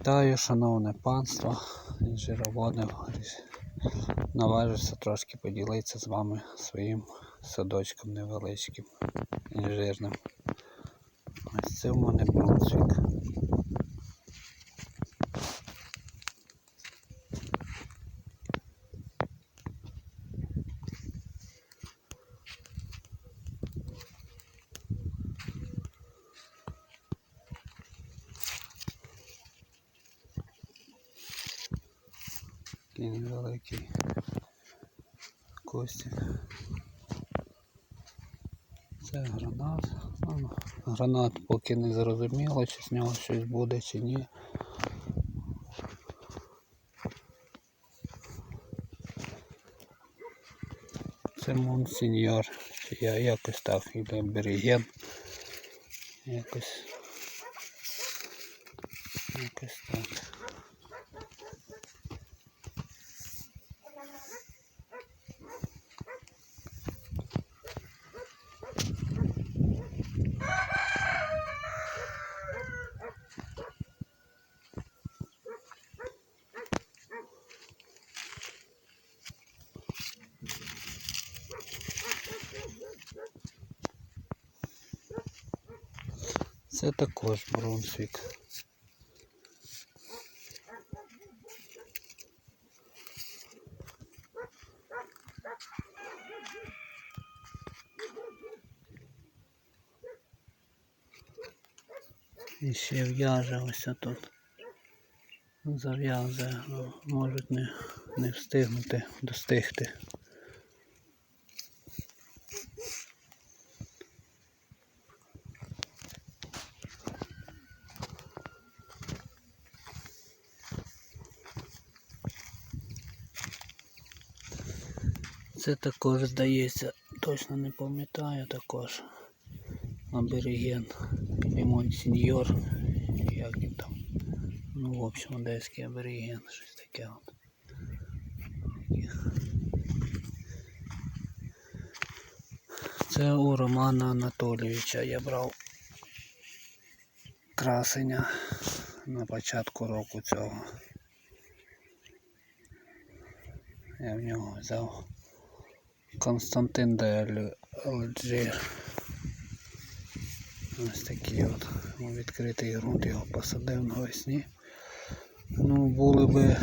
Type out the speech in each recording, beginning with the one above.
Вітаю, шановне панство, інжироводи. Наважуся трошки поділитися з вами своїм садочком невеличким, інжирним. Ось це в мене Брунсвік. Такий невеликий костик. Це гранат. Ну, Гранат поки не зрозуміло, чи з нього щось буде, чи ні. Це монсеньор. Чи я якось так іде аберіген. Якось. Якось так. Це також Брунсвік. І ще в'яже ось тут. Зав'язує, ну, можуть не, не встигнути достигти. Це також здається, точно не пам'ятаю також. Абориген, лимон сеньор, як він там. Ну, в общем, одеський абориген, щось таке от. Це у Романа Анатолійовича я брав красення на початку року цього. Я в нього взяв Константин де Алджир. Ось такий от відкритий ґрунт його посадив навесні. Ну, були би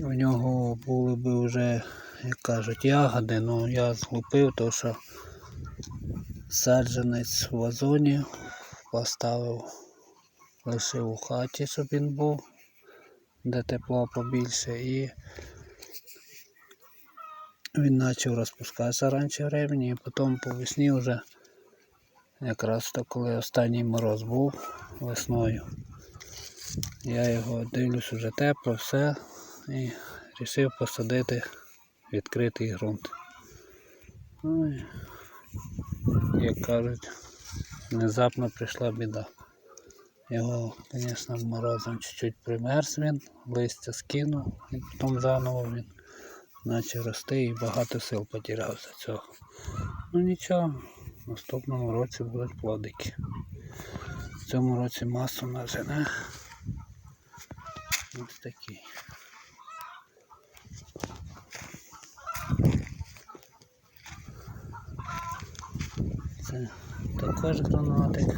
у нього були би вже, як кажуть, ягоди, але я злупив, то що саджанець в вазоні поставив, лишив у хаті, щоб він був, де тепло побільше і він почав розпускатися раніше времени, і потім по весні вже якраз то коли останній мороз був весною. Я його дивлюсь уже тепло, все і вирішив посадити відкритий ґрунт. Ну, як кажуть, внезапно прийшла біда. Його, звісно, морозом чуть-чуть примерз він, листя скинув і потім заново він почав рости і багато сил потеряв за цього. Ну нічого, в наступному році будуть плодики. В цьому році масу нажене. Ось такий. Це також гранатик.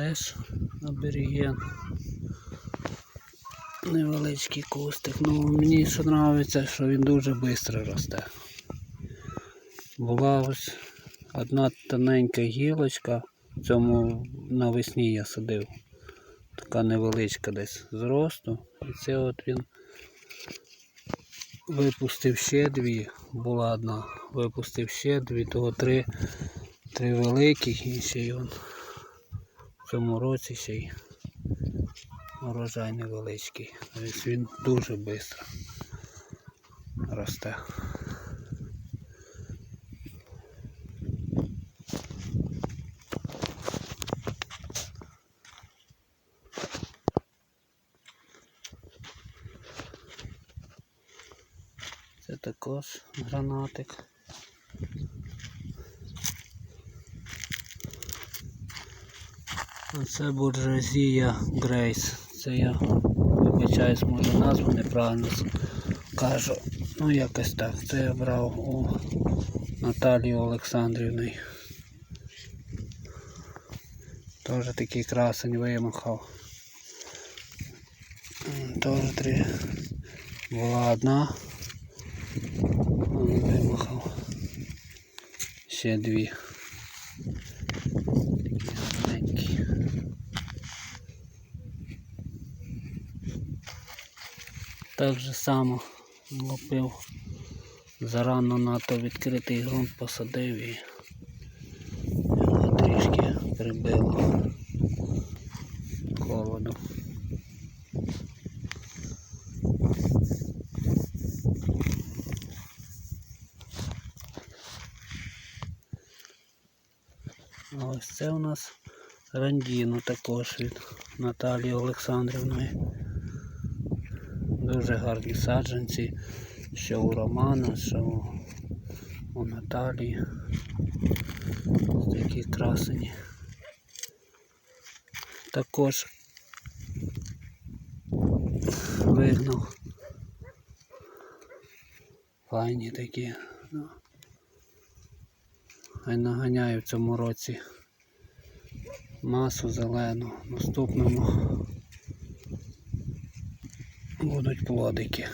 Теж аберіген. Невеличкий кустик. Ну мені що подобається, що він дуже швидко росте. Була ось одна тоненька гілочка, цьому навесні я садив. Така невеличка десь зросту. І це от він випустив ще дві, була одна, випустив ще дві, того три, три великих і ще й в цьому році ще й урожай невеличкий. Тобто він дуже швидко росте. Це також гранатик. Оце буржуазія Грейс. Це я вибачаюсь, може назву неправильно кажу. Ну якось так. Це я брав у Наталії Олександрівної. Теж такий красень вимахав. Теж три. Була одна. Вимахав. Ще дві. Так же само лупив зарано надто відкритий ґрунт посадив і його трішки прибило холоду. Ось це у нас рандіно також від Наталії Олександрівної. Дуже гарні саджанці, що у Романа, що у, Наталії. Такі красені. Також вигнав. Файні такі. Хай наганяю в цьому році масу зелену. Наступному будуть плодики.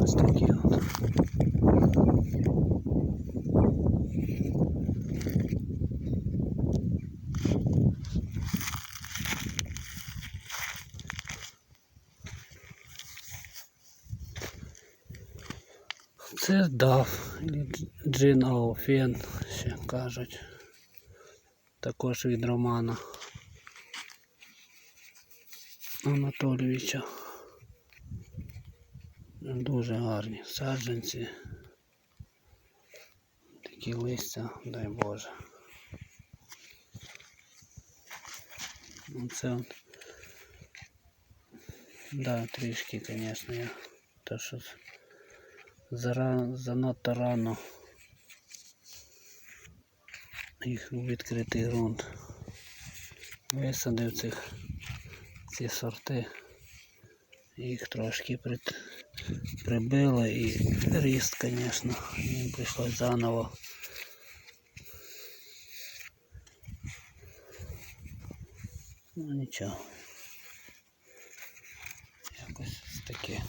Ось такі от. Це дав джин Ауфен, ще кажуть. Також від Романа Анатолійовича. Дуже гарні саджанці. Такі листя, дай Боже. Оце от. Да, трішки, звісно, я. То що зара... занадто рано їх у відкритий ґрунт. Висадив цих ці сорти. Їх трошки прит... прибило і ріст, звісно, їм прийшлось заново. Ну нічого. Якось ось таке.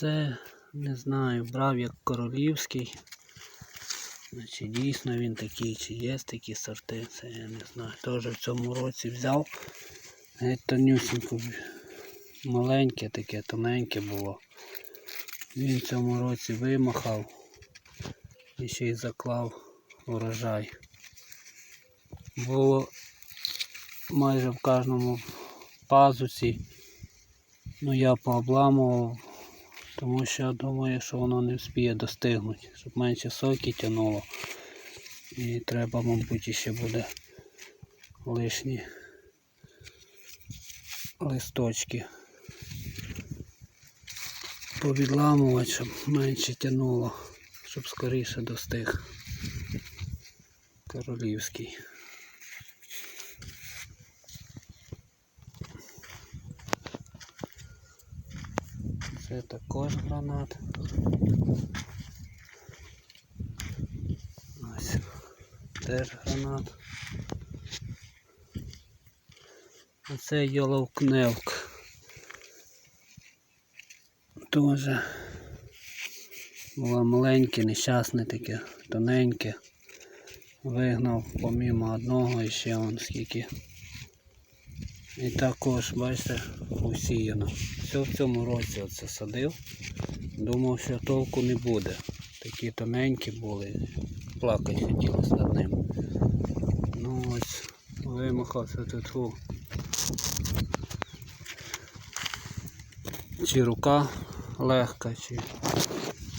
Це не знаю, брав як королівський. Чи дійсно він такий, чи є такі сорти, це я не знаю. Теж в цьому році взяв. Геть тонюсінько, маленьке таке, тоненьке було. Він в цьому році вимахав і ще й заклав урожай. Було майже в кожному пазуці. Ну я пообламував, тому що я думаю, що воно не вспіє достигнути, щоб менше соки тянуло. І треба, мабуть, ще буде лишні листочки повідламувати, щоб менше тянуло, щоб скоріше достиг королівський. Це також гранат. Ось теж гранат. Оце йоловкневк. Тоже було маленьке, нещасне таке, тоненьке. Вигнав помімо одного і ще он скільки. І також, бачите, усіяно. Все в цьому році оце садив. Думав, що толку не буде. Такі тоненькі були, плакати хотілося над ним. Ну ось, вимахався тут. Чи рука легка, чи,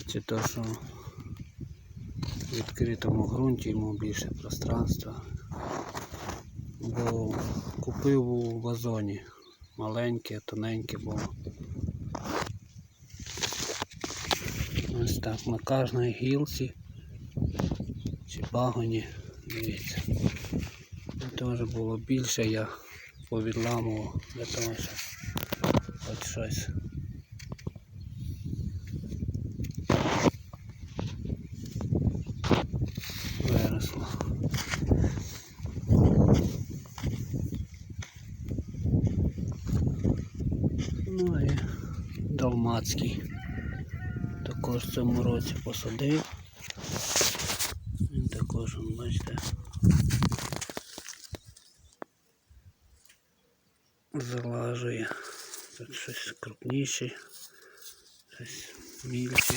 чи то що в відкритому ґрунті йому більше пространства. Бо купив у вазоні. Маленьке, тоненьке було. Ось так, на кожній гілці чи пагоні, дивіться. Теж було більше, я повідламував для того, щоб хоч щось. Виросло. Ну і Далмацький. Також в цьому році посадив. Він також, бачите, залажує. Тут щось крупніше, щось мільче.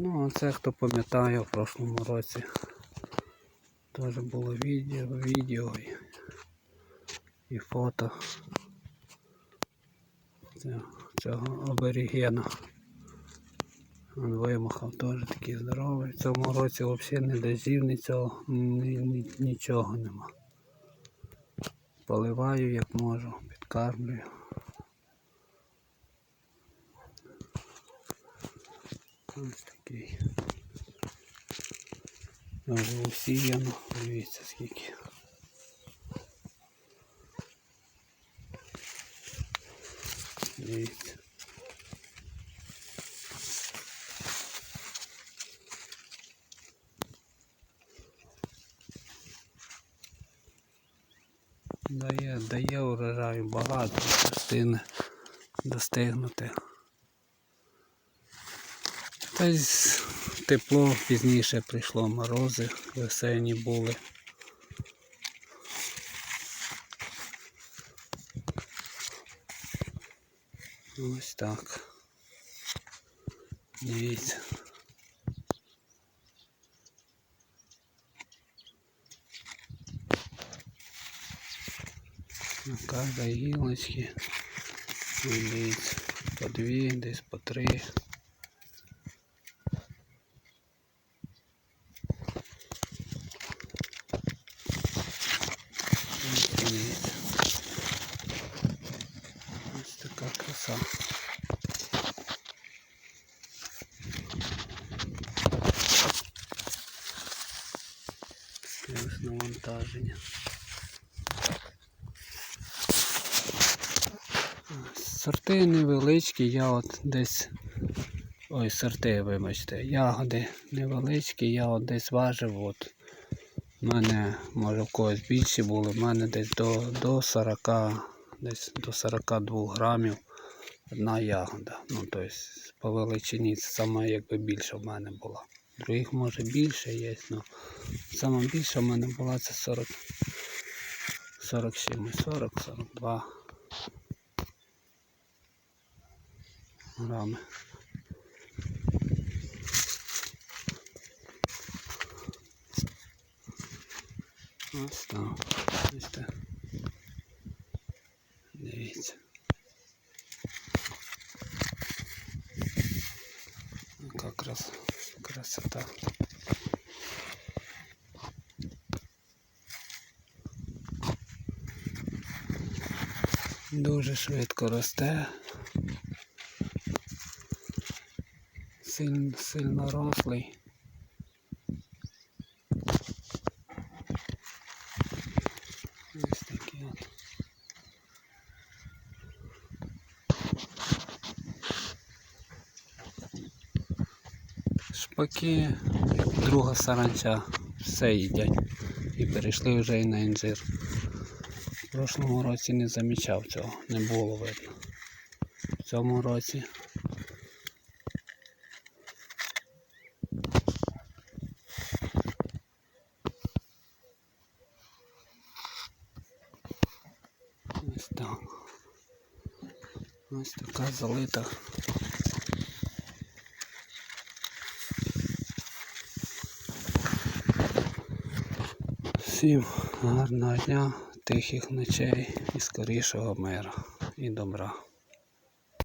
Ну, а це хто пам'ятає в прошлому році. Теж було відео, відео і, і фото цього, аборігена. Він вимахав теж такий здоровий. В цьому році взагалі не дожів, ні ні, ні, нічого нема. Поливаю як можу, підкармлюю. Ось такий. Вже усіяно, дивіться скільки. Дивіться. Дає, дає урожаю багато, частини достигнути. Та й тепло пізніше прийшло, морози весенні були. Ось так. Дивіться. На кожній гілочці. Дивіться. По дві, десь по три. Ось дивіться. Ось така краса. Таке ось навантаження. Сорти невеличкі, я от десь. Ой, сорти, вибачте, ягоди невеличкі, я от десь важив. От. У мене, може в когось більші були, в мене десь до, до 40, десь до 42 грамів одна ягода. Ну, тобто по величині це саме якби більше в мене була. Других може більше є, але саме більша в мене була це 40, 40 чимось, 40, 42 грами. Ось так. Бачите? Дивіться. Дуже швидко росте. Сильно, сильно рослий. Ось такі от. Шпаки, друга саранча, все їдять. І перейшли вже і на інжир прошлому році не замічав цього, не було видно. В цьому році. Ось так. Ось така залита. Всім гарного дня тихих ночей і скорішого миру і добра.